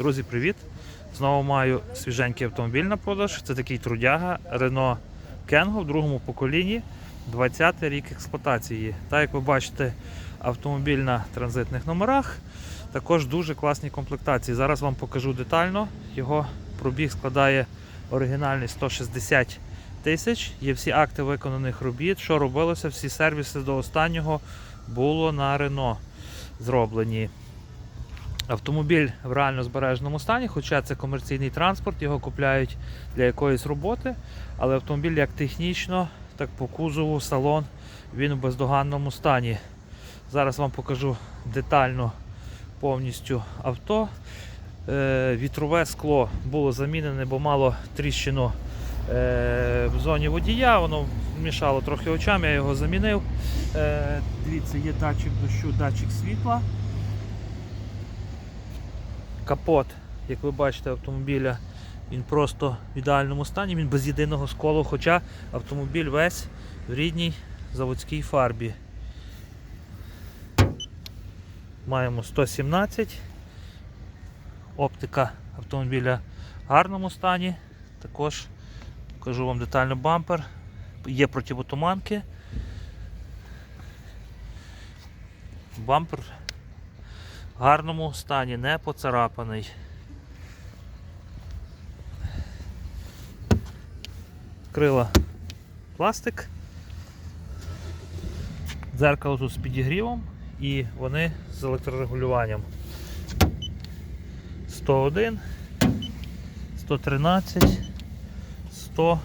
Друзі, привіт! Знову маю свіженький автомобіль на продаж. Це такий трудяга Renault Kengo в другому поколінні, 20-й рік експлуатації. Так як ви бачите, автомобіль на транзитних номерах, також дуже класні комплектації. Зараз вам покажу детально. Його пробіг складає оригінальний 160 тисяч. Є всі акти виконаних робіт. Що робилося, всі сервіси до останнього було на Renault зроблені. Автомобіль в реально збереженому стані, хоча це комерційний транспорт, його купляють для якоїсь роботи, але автомобіль як технічно, так по кузову, салон, він у бездоганному стані. Зараз вам покажу детально повністю авто. Е, Вітрове скло було замінене, бо мало тріщину е, в зоні водія, воно мішало трохи очам, я його замінив. Е, Дивіться, є датчик дощу, датчик світла. Капот, як ви бачите, автомобіля, він просто в ідеальному стані, він без єдиного сколу, хоча автомобіль весь в рідній заводській фарбі. Маємо 117. Оптика автомобіля в гарному стані. Також покажу вам детально бампер. Є противотуманки. Бампер в гарному стані, не поцарапаний. Крила пластик. Дзеркало тут з підігрівом і вони з електрорегулюванням. 101, 113, 100,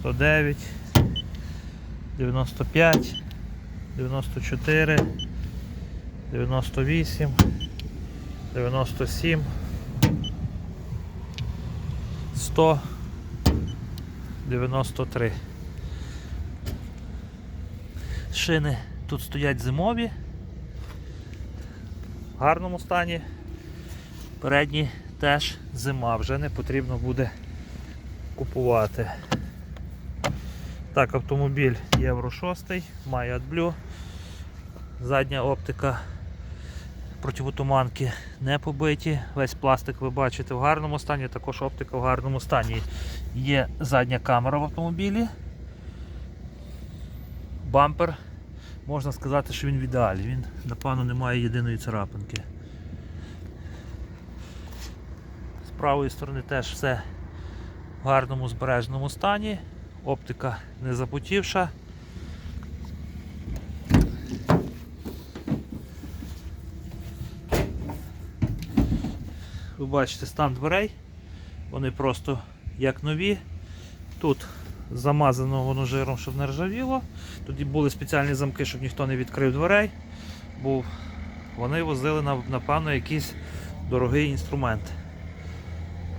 109, 95, 94. 98, 97, 100, 93. Шини тут стоять зимові, в гарному стані. Передні теж зима, вже не потрібно буде купувати. Так, автомобіль Євро 6, має AdBlue. Задня оптика противотуманки не побиті. Весь пластик ви бачите в гарному стані, також оптика в гарному стані. Є задня камера в автомобілі. Бампер. Можна сказати, що він в ідеалі. Він, напевно, не має єдиної царапинки. З правої сторони теж все в гарному збереженому стані. Оптика не запотівша. Бачите стан дверей, вони просто як нові. Тут замазано воно жиром, щоб не ржавіло. Тут були спеціальні замки, щоб ніхто не відкрив дверей, бо вони возили напевно якийсь дорогий інструмент.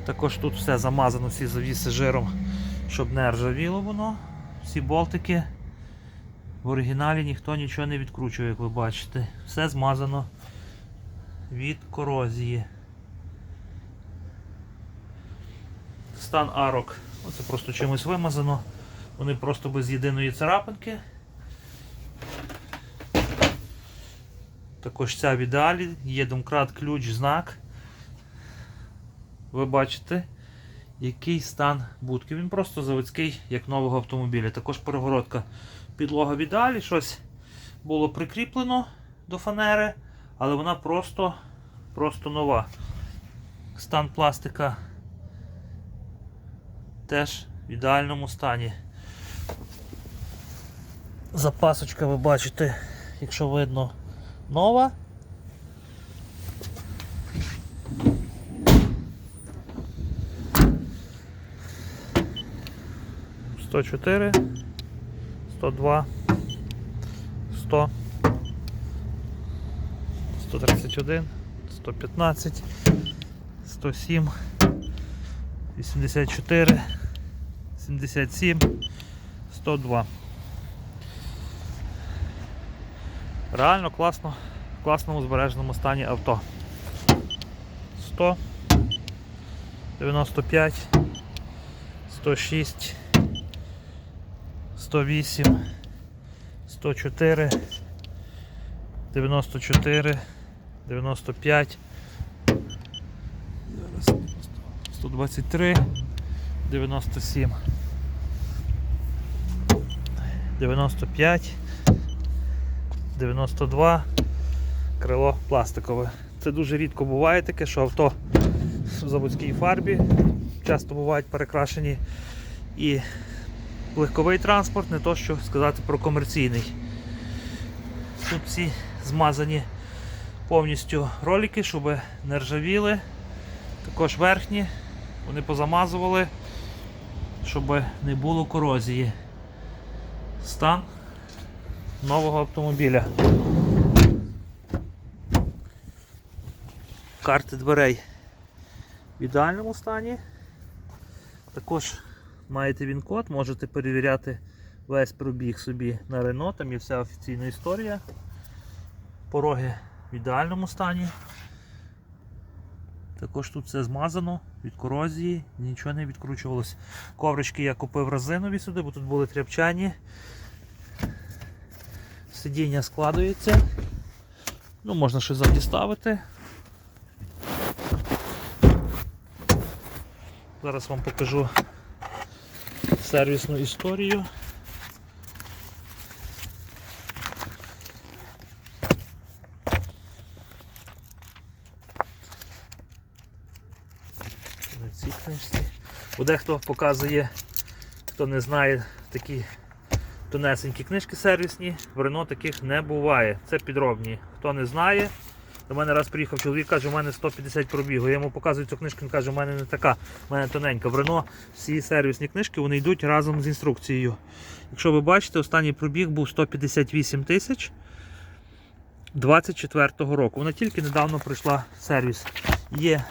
Також тут все замазано, всі завіси жиром, щоб не ржавіло воно. Всі болтики. В оригіналі ніхто нічого не відкручує, як ви бачите. Все змазано від корозії. Стан арок. Оце просто чимось вимазано. Вони просто без єдиної царапинки. Також ця в ідеалі, є домкрат, ключ, знак. Ви бачите, який стан будки. Він просто заводський, як нового автомобіля. Також перегородка підлога в ідеалі, щось було прикріплено до фанери, але вона просто, просто нова. Стан пластика теж в ідеальному стані. Запасочка ви бачите, якщо видно, нова. Сто чотири, сто два, сто, сто тридцять один, сто п'ятнадцять, сто сім, вісімдесят чотири. 77, 102. Реально класно, в класному збереженому стані авто. 100, 95, 106, 108, 104, 94, 95, 123, 97, 95, 92, крило пластикове. Це дуже рідко буває таке, що авто в заводській фарбі часто бувають перекрашені і легковий транспорт, не то що сказати про комерційний. Тут всі змазані повністю ролики, щоб не ржавіли. Також верхні вони позамазували, щоб не було корозії. Стан нового автомобіля. Карти дверей в ідеальному стані. Також маєте він код, можете перевіряти весь пробіг собі на Рено, там є вся офіційна історія. Пороги в ідеальному стані. Також тут все змазано від корозії, нічого не відкручувалось. Коврички я купив резинові сюди, бо тут були тряпчані. Сидіння складується. Ну, можна ще ззаді ставити. Зараз вам покажу сервісну історію. На цій книжці. Бо дехто показує, хто не знає такі тонесенькі книжки сервісні, в Рено таких не буває. Це підробні. Хто не знає, до мене раз приїхав чоловік, каже, у мене 150 пробігу. Я йому показую цю книжку, він каже, у мене не така, у мене тоненька. В Рено всі сервісні книжки вони йдуть разом з інструкцією. Якщо ви бачите, останній пробіг був 158 тисяч 24-го року. Вона тільки недавно пройшла сервіс. Є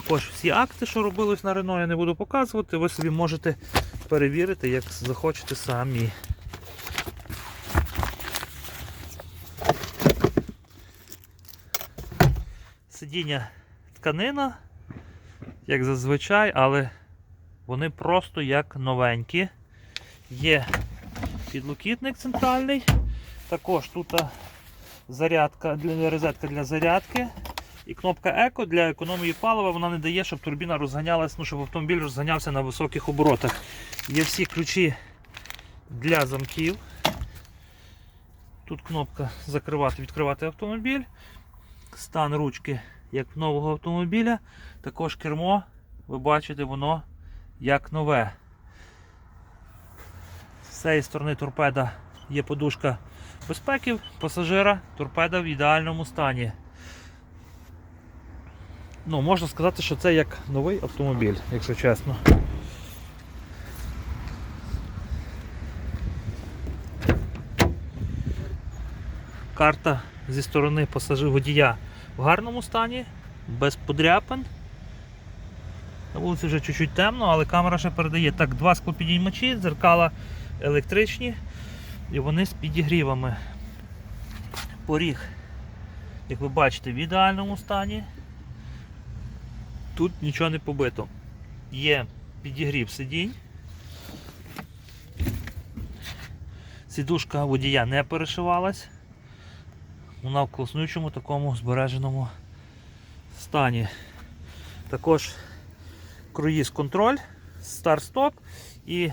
також всі акти, що робилось на Рено, я не буду показувати. Ви собі можете перевірити, як захочете самі. Сидіння тканина, як зазвичай, але вони просто як новенькі. Є підлокітник центральний. Також тут зарядка розетка для зарядки. І кнопка Еко для економії палива вона не дає, щоб турбіна розганялась, ну, щоб автомобіль розганявся на високих оборотах. Є всі ключі для замків. Тут кнопка закривати, відкривати автомобіль. Стан ручки як нового автомобіля. Також кермо, ви бачите, воно як нове. З цієї сторони торпеда є подушка безпеки пасажира, торпеда в ідеальному стані. Ну, можна сказати, що це як новий автомобіль, якщо чесно. Карта зі сторони пасажира водія в гарному стані, без подряпин. На вулиці вже чуть-чуть темно, але камера ще передає. Так, два склопідіймачі, дзеркала електричні і вони з підігрівами. Поріг, як ви бачите, в ідеальному стані. Тут нічого не побито. Є підігрів сидінь. Сідушка водія не перешивалась. Вона в класнючому такому збереженому стані. Також круїз контроль, старт-стоп і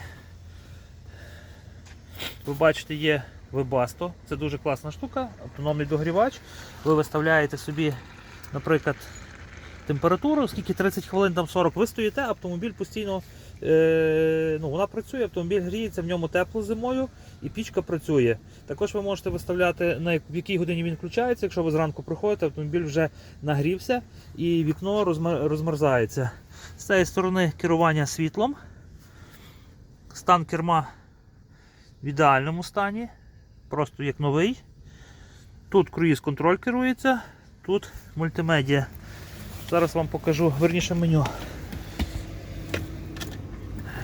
ви бачите є Webasto. Це дуже класна штука, автономний догрівач. Ви виставляєте собі, наприклад, температуру, скільки 30 хвилин, там 40, ви стоїте, автомобіль постійно е, ну, вона працює, автомобіль гріється, в ньому тепло зимою і пічка працює. Також ви можете виставляти, на в якій годині він включається. Якщо ви зранку приходите, автомобіль вже нагрівся і вікно розмер- розмерзається. З цієї сторони керування світлом. Стан керма в ідеальному стані, просто як новий. Тут круїз контроль керується, тут мультимедіа. Зараз вам покажу верніше меню.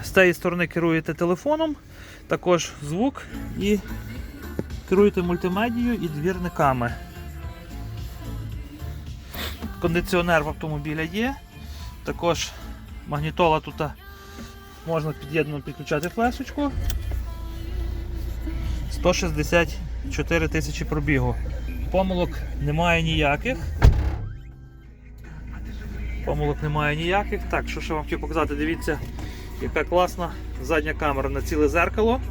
З цієї сторони керуєте телефоном, також звук і керуєте мультимедією і двірниками. Кондиціонер в автомобіля є. Також магнітола тут можна під'єднано підключати флешечку. 164 тисячі пробігу. Помилок немає ніяких. Помилок немає ніяких. Так, що ще вам хотів показати, дивіться, яка класна задня камера на ціле зеркало.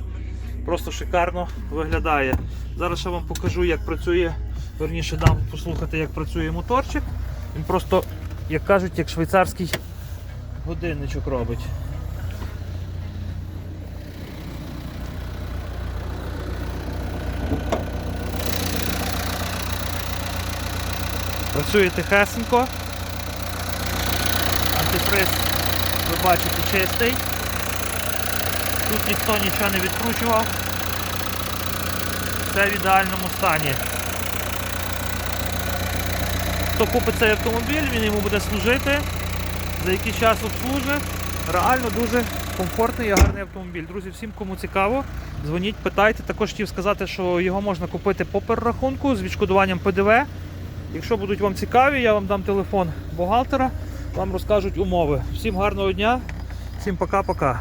Просто шикарно виглядає. Зараз ще вам покажу, як працює, верніше дам послухати, як працює моторчик. Він просто, як кажуть, як швейцарський годинничок робить. Працює тихесенько. Антифриз, ви бачите, чистий. Тут ніхто нічого не відкручував. Все в ідеальному стані. Хто купить цей автомобіль, він йому буде служити. За який час обслужить. Реально дуже комфортний і гарний автомобіль. Друзі, всім кому цікаво, дзвоніть, питайте. Також хотів сказати, що його можна купити по перерахунку з відшкодуванням ПДВ. Якщо будуть вам цікаві, я вам дам телефон бухгалтера, вам розкажуть умови. Всім гарного дня, всім пока-пока.